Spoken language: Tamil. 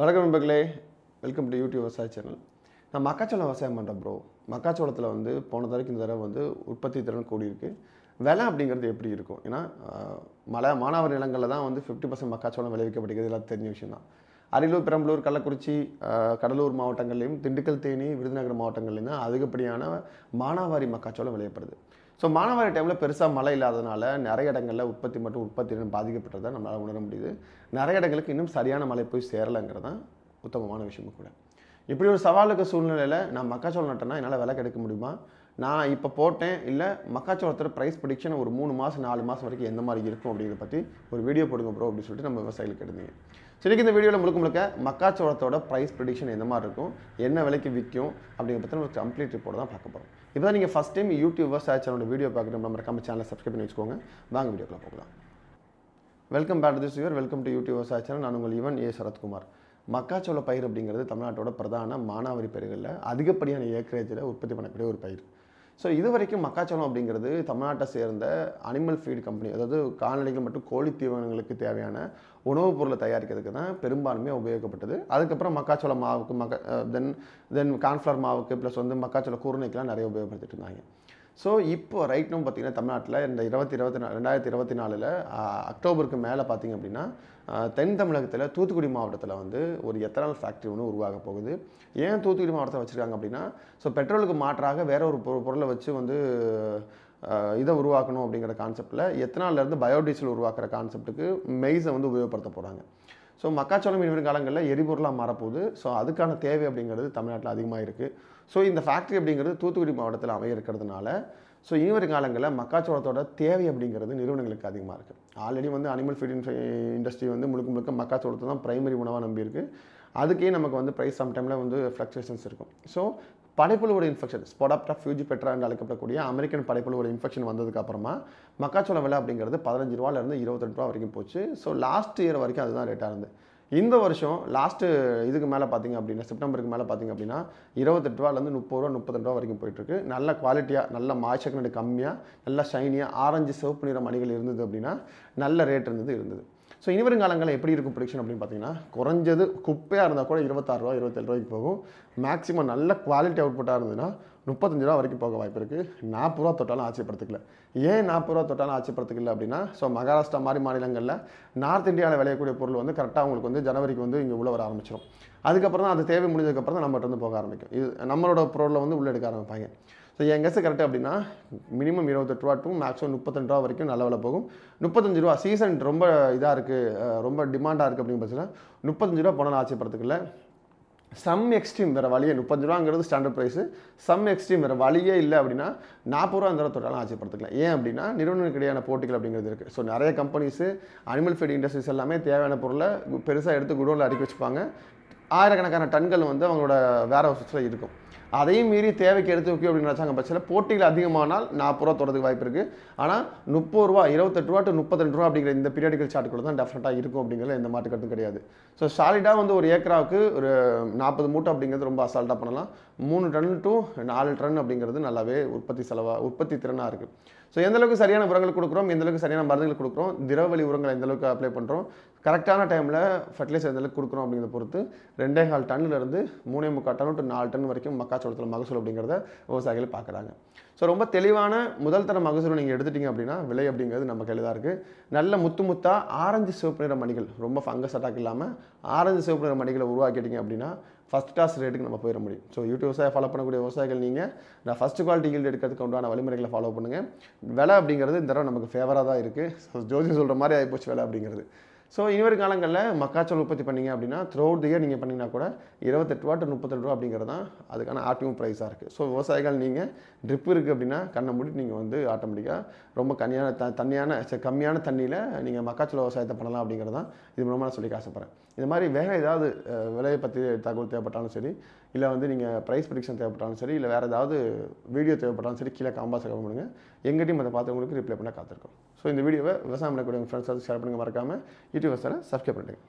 வணக்கம் நண்பர்களே. வெல்கம் டு யூடியூப் விவசாய சேனல் நான் மக்காச்சோளம் விவசாயம் பண்ணுறேன் ப்ரோ மக்காச்சோளத்தில் வந்து போன தடவைக்கு இந்த தடவை வந்து உற்பத்தி திறன் கூடியிருக்கு. விலை அப்படிங்கிறது எப்படி இருக்கும்? ஏன்னா மலை மானாவாரி நிலங்களில் தான் வந்து ஃபிஃப்டி பர்சன்ட் மக்காச்சோளம் விளைவிக்கப்படுகிறது. எல்லாம் தெரிஞ்ச விஷயம் தான். அரியலூர் பெரம்பலூர் கள்ளக்குறிச்சி கடலூர் மாவட்டங்கள்லையும் திண்டுக்கல் தேனி விருதுநகர் மாவட்டங்கள்லையும் தான் அதிகப்படியான மானாவாரி மக்காச்சோளம் விளையப்படுது. ஸோ மானாவாரி டைமில் பெருசாக மழை இல்லாதனால நிறைய இடங்களில் உற்பத்தி மற்றும் உற்பத்தி பாதிக்கப்பட்டதை நம்மளால் உணர முடியுது. நிறைய இடங்களுக்கு இன்னும் சரியான மழை போய் சேரலைங்கிறது தான் உத்தமமான விஷயமும் கூட. இப்படி ஒரு சவாலுக்கு சூழ்நிலையில் நான் மக்காச்சோளம் நட்டேன்னா என்னால் விலை கிடைக்க முடியுமா? நான் இப்போ போட்டேன் இல்லை மக்காச்சோளத்தோட ப்ரைஸ் ப்ரிடிக்ஷன் ஒரு மூணு மாதம் நாலு மாதம் வரைக்கும் எந்த மாதிரி இருக்கும் அப்படிங்கிறத பற்றி ஒரு வீடியோ போடுங்க ப்ரோ அப்படின்னு சொல்லிட்டு நம்ம விவசாயிகளுக்கு எடுத்தீங்க சரிக்கு இந்த வீடியோவில் முழுக்க முழுக்க மக்காச்சோளத்தோட ப்ரைஸ் ப்ரிடிக்ஷன் எந்த மாதிரி இருக்கும் என்ன விலைக்கு விற்கும் அப்படிங்கிற பற்றி ஒரு கம்ப்ளீட் ரிப்போர்ட் தான் பார்க்க போகிறோம் இப்போ தான் நீங்கள் ஃபஸ்ட் டைம் யூடியூப் விவசாய சேனலோட வீடியோ பார்க்குறோம் நம்ம மறக்காம சேனலை சப்ஸ்கிரைப் பண்ணி வச்சுக்கோங்க. வாங்க வீடியோக்குள்ள போகலாம். Welcome back to this your welcome to YouTube விவசாய சேனல் நான் உங்கள் ஈவன் ஏ சரத்குமார். மக்காச்சோள பயிர் அப்படிங்கிறது தமிழ்நாட்டோட பிரதான மானாவாரி பயிர்களில் அதிகப்படியான ஏக்கரேஜில் உற்பத்தி பண்ணக்கூடிய ஒரு பயிர். ஸோ இது வரைக்கும் மக்காச்சோளம் அப்படிங்கிறது தமிழ்நாட்டை சேர்ந்த அனிமல் ஃபீட் கம்பெனி அதாவது கால்நடைகள் மற்றும் கோழி தீவனங்களுக்கு தேவையான உணவுப் பொருளை தயாரிக்கிறதுக்கு தான் பெரும்பான்மையாக உபயோகப்பட்டது. அதுக்கப்புறம் மக்காச்சோள மாவுக்கு மக்க தென் தென் கான்ஃப்ளவர் மாவுக்கு ப்ளஸ் வந்து மக்காச்சோள கூர்ணைக்கெலாம் நிறைய உபயோகப்படுத்திட்டு இருந்தாங்க. ஸோ இப்போ ரைட்னும் பார்த்தீங்கன்னா தமிழ்நாட்டில் இந்த இருபத்தி இருபத்தி நாலு ரெண்டாயிரத்தி இருபத்தி நாலில் அக்டோபருக்கு மேலே பார்த்தீங்க அப்படின்னா தென் தமிழகத்தில் தூத்துக்குடி மாவட்டத்தில் வந்து ஒரு எத்தனால் ஃபேக்ட்ரி ஒன்று உருவாக போகுது. ஏன் தூத்துக்குடி மாவட்டத்தை வச்சுருக்காங்க அப்படின்னா ஸோ பெட்ரோலுக்கு மாற்றாக வேற ஒரு பொரு- பொருளை வச்சு வந்து இதை உருவாக்கணும் அப்படிங்கிற கான்செப்டில் எத்தனால்லேருந்து பயோடீசல் உருவாக்குற கான்செப்ட்டுக்கு மெய்ஸை வந்து உபயோகப்படுத்த போகிறாங்க ஸோ மக்காச்சோளம் இனி காலங்களில் எரிபொருளாக மாறப்போகுது. ஸோ அதுக்கான தேவை அப்படிங்கிறது தமிழ்நாட்டில் அதிகமாக இருக்குது ஸோ இந்த ஃபேக்ட்ரி அப்படிங்கிறது தூத்துக்குடி மாவட்டத்தில் அமைய இருக்கிறதுனால ஸோ இனிவரும் காலங்களில் மக்காச்சோளத்தோட தேவை அப்படிங்கிறது நிறுவனங்களுக்கு அதிகமாக இருக்குது ஆல்ரெடி வந்து அனிமல் ஃபீட் இண்டஸ்ட்ரி வந்து முழுக்க முழுக்க மக்காச்சோளத்தை தான் பிரைமரி உணவாக நம்பியிருக்கு. அதுக்கே நமக்கு வந்து ப்ரைஸ் சம்டைமில் வந்து ஃப்ளக்சுவேஷன்ஸ் இருக்கும். ஸோ படைப்புழுவோட இன்ஃபெக்ஷன் ஸ்பொடாப்டா ஃபியூஜி பெட்ரா என்று அழைக்கப்படக்கூடிய அமெரிக்கன் படைப்புழுவோட இன்ஃபெக்ஷன் வந்ததுக்கு அப்புறமா மக்காச்சோள விலை அப்படிங்கிறது பதினஞ்சு ரூபாலேருந்து இருபத்தெட்டு ரூபா வரைக்கும் போச்சு. ஸோ லாஸ்ட் இயர் வரைக்கும் அதுதான் ரேட்டாக இருந்தது. இந்த வருஷம் லாஸ்ட்டு இதுக்கு மேலே பார்த்தீங்க அப்படின்னா செப்டம்பருக்கு மேலே பார்த்தீங்க அப்படின்னா இருபத்தெட்டு ரூபாலேருந்து முப்பது ரூபா முப்பத்தெண்டு ரூபா வரைக்கும் போயிட்டுருக்கு. நல்ல குவாலிட்டியாக நல்ல மாய்ச்சக்கனடு கம்மியாக நல்லா ஷைனியாக ஆரஞ்சு சிவப்பு நிற மணிகள் இருந்தது அப்படின்னா நல்ல ரேட் இருந்தது இருந்தது. ஸோ இனி வரும் காலங்களில் எப்படி இருக்கும் ப்ரொடிக்ஷன் அப்படின்னு பார்த்தீங்கன்னா குறைஞ்சது குப்பையாக இருந்தால் கூட இருபத்தாறு ரூபா இருபத்தேழு ரூபாய்க்கு போகும். மேக்ஸிமம் நல்ல குவாலிட்டி அவுட்புட்டாக இருந்ததுன்னா முப்பத்தஞ்சு ரூபா வரைக்கும் போக வாய்ப்பு இருக்குது நாற்பது ரூபா தொட்டாலும் ஆச்சரியப்படுத்திக்கல. ஏன் நாற்பது ரூபா தொட்டாலும் ஆச்சரியப்படுத்திக்கல அப்படின்னா ஸோ மகாராஷ்டிரா மாதிரி மாநிலங்களில் நார்த் இந்தியாவில் விளையக்கூடிய பொருள் வந்து கரெக்டாக உங்களுக்கு வந்து ஜனவரிக்கு வந்து இங்கே உள்ள வர ஆரம்பிச்சிடும் அதுக்கப்புறம் தான் அது தேவை முடிஞ்சதுக்கப்புறம் தான் நம்மகிட்ட வந்து போக ஆரம்பிக்கும். இது நம்மளோட பொருளை வந்து உள்ளே எடுக்க ஆரம்பிப்பாங்க. ஸோ என் கெஸ் கரெக்டாக அப்படின்னா மினிமம் இருபத்தெட்டு ரூபா டூ மேக்ஸிமம் முப்பத்தெண்டு ரூபா வரைக்கும் நல்ல விலை போகும். முப்பத்தஞ்சு ரூபா சீசன் ரொம்ப இதாக இருக்குது ரொம்ப டிமாண்டாக இருக்குது அப்படின்னு பட்சத்தில் முப்பத்தஞ்சு ரூபா போனால் ஆச்சரியப்படுறதுக்குள்ள சம் எக்ஸ்ட்ரீம் வேறு வழியே முப்பஞ்சு ரூபாங்கிறது ஸ்டாண்டர்ட் ப்ரைஸு சம் எக்ஸ்ட்ரீம் வேறு வழியே இல்லை அப்படின்னா நாற்பது ரூபா அந்த தொட்டாலும் ஆச்சரியப்படுத்திக்கலாம் ஏன் அப்படின்னா நிறுவனங்களுக்கு இடையான போட்டிகள் அப்படிங்கிறது இருக்குது ஸோ நிறைய கம்பெனிஸு அனிமல் ஃபீட் இண்டஸ்ட்ரீஸ் எல்லாமே தேவையான பொருளை பெருசாக எடுத்து குடோனில் அடுக்கி வச்சுப்பாங்க. ஆயிரக்கணக்கான டன்கள் வந்து அவங்களோட வேர் ஹவுஸில் இருக்கும். அதையும் மீறி தேவைக்கு எடுத்து வைக்கும் அப்படின்னு நினச்சாங்க. பட்சத்தில் போட்டிகள் அதிகமானால் நாற்பது ரூபா தொடறதுக்கு வாய்ப்பு இருக்குது ஆனால் முப்பது ரூபா இருபத்தெட்டு ரூபா டு முப்பத்தெண்டு ரூபா அப்படிங்கிற இந்த பீரியடிக்கல் சார்ட்டுக்குள்ள தான் டெஃபினட்டாக இருக்கும் அப்படிங்கிறது எந்த மாட்டுக்கட்டும் கிடையாது. ஸோ சாலிடாக வந்து ஒரு ஏக்கராவுக்கு ஒரு நாற்பது மூட்டை அப்படிங்கிறது ரொம்ப அசால்ட்டாக பண்ணலாம். மூணு டன் டு நாலு டன் அப்படிங்கிறது நல்லாவே உற்பத்தி செலவாக உற்பத்தி திறனாக இருக்குது ஸோ எந்தளவுக்கு சரியான உரங்கள் கொடுக்குறோம் எந்த அளவுக்கு சரியான மருந்துகள் கொடுக்குறோம் திரவலி உரங்களை எந்தளவுக்கு அப்ளை பண்ணுறோம் கரெக்டான டைமில் ஃபர்டிலைசர் எந்தளவுக்கு கொடுக்குறோம் அப்படிங்கிறத பொறுத்து ரெண்டே கால் டன்னுல இருந்து மூணே முக்கால் டன் டு நாலு டன் வரைக்கும் மக்கா மக்காச்சோளத்தில் மகசூல் அப்படிங்கிறத விவசாயிகள் பார்க்குறாங்க. ஸோ ரொம்ப தெளிவான முதல் தர மகசூல் நீங்கள் எடுத்துட்டீங்க அப்படின்னா விலை அப்படிங்கிறது நம்ம கையில் தான் இருக்குது நல்ல முத்து முத்தா ஆரஞ்சு சிவப்பு நிற மணிகள் ரொம்ப ஃபங்கஸ் அட்டாக் இல்லாமல் ஆரஞ்சு சிவப்பு நிற மணிகளை உருவாக்கிட்டீங்க அப்படின்னா ஃபஸ்ட் கிளாஸ் ரேட்டுக்கு நம்ம போயிட முடியும். ஸோ யூடியூப் விவசாயம் ஃபாலோ பண்ணக்கூடிய விவசாயிகள் நீங்கள் நான் ஃபஸ்ட் குவாலிட்டி ஈல்டு எடுக்கிறதுக்கு உண்டான வழிமுறைகளை ஃபாலோ பண்ணுங்கள் விலை அப்படிங்கிறது இந்த தடவை நமக்கு ஃபேவராக தான் இருக்குது ஸோ ஜோதி சொல்கிற மாதிரி ஆகிப்போச்சு விலை அப்படிங்கிறது. ஸோ இனிவரும் காலங்களில் மக்காச்சோளம் உற்பத்தி பண்ணீங்க அப்படின்னா த்ரூ அவுட் இயர் நீங்கள் பண்ணிங்கன்னா கூட இருபத்தெட்டு ரூபா டு முப்பத்தெட்டு ரூபா அப்படிங்கிறது தான் அதுக்கான ஆர்டிஎம் ப்ரைஸாக இருக்குது ஸோ விவசாயிகள் நீங்கள் ட்ரிப் இருக்குது அப்படின்னா கண்ணை மூடி நீங்கள் வந்து ஆட்டோமேட்டிக்காக ரொம்ப கம்மியான த தண்ணியான சரி, கம்மியான தண்ணியில் நீங்கள் மக்காச்சோள விவசாயத்தை பண்ணலாம் அப்படிங்கிறது தான் இது மூலமாக நான் சொல்லி ஆசைப்பட்றேன். இது மாதிரி வேறு ஏதாவது விலையை பற்றி தகவல் தேவைப்பட்டாலும் சரி இல்லை வந்து நீங்கள் ப்ரைஸ் ப்ரிடிக்ஷன் தேவைப்பட்டாலும் சரி இல்லை வேறு ஏதாவது வீடியோ தேவைப்பட்டாலும் சரி கீழே காம்பாஸ் கமெண்ட் பண்ணுங்க. எங்கிட்டையும் அதை பார்த்தவங்களுக்கு ரிப்ளை பண்ண காத்திருக்கோம். ஸோ இந்த வீடியோவை விவசாயம் பண்ணக்கூடிய ஃப்ரெண்ட்ஸ் ஷேர் பண்ணுங்க. மறக்காமல் யூடியூப் சேனல் சப்ஸ்கிரைப் பண்ணுங்கள்